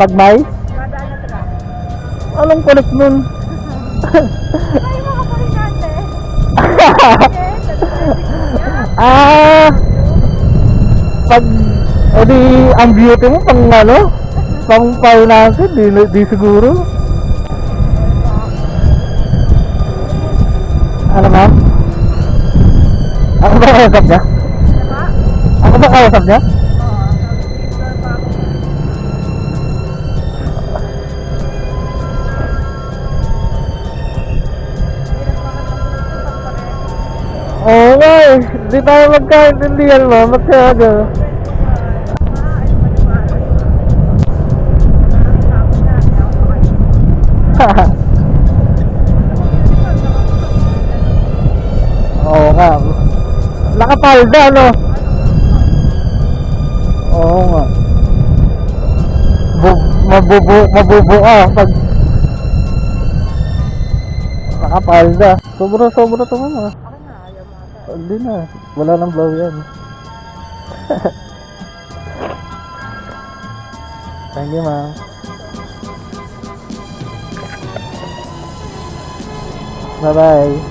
Pag may? Anong connect nun? Ah! Pag, edi, ang beauty mo pang ano? Pang finance, di, di siguro. Ano ma'am? Ako ba kausap niya? Ako ba kausap niya? Oo nga eh. Di tayo magkaintindihan mo. Masyado. Oo nga. Nakapalda, ano? Oo nga. Bu mabubu mabubu ka pag nakapalda. Sobra sobra to mga. Hindi na. Wala nang blow yan. Thank you, ma'am. Bye-bye.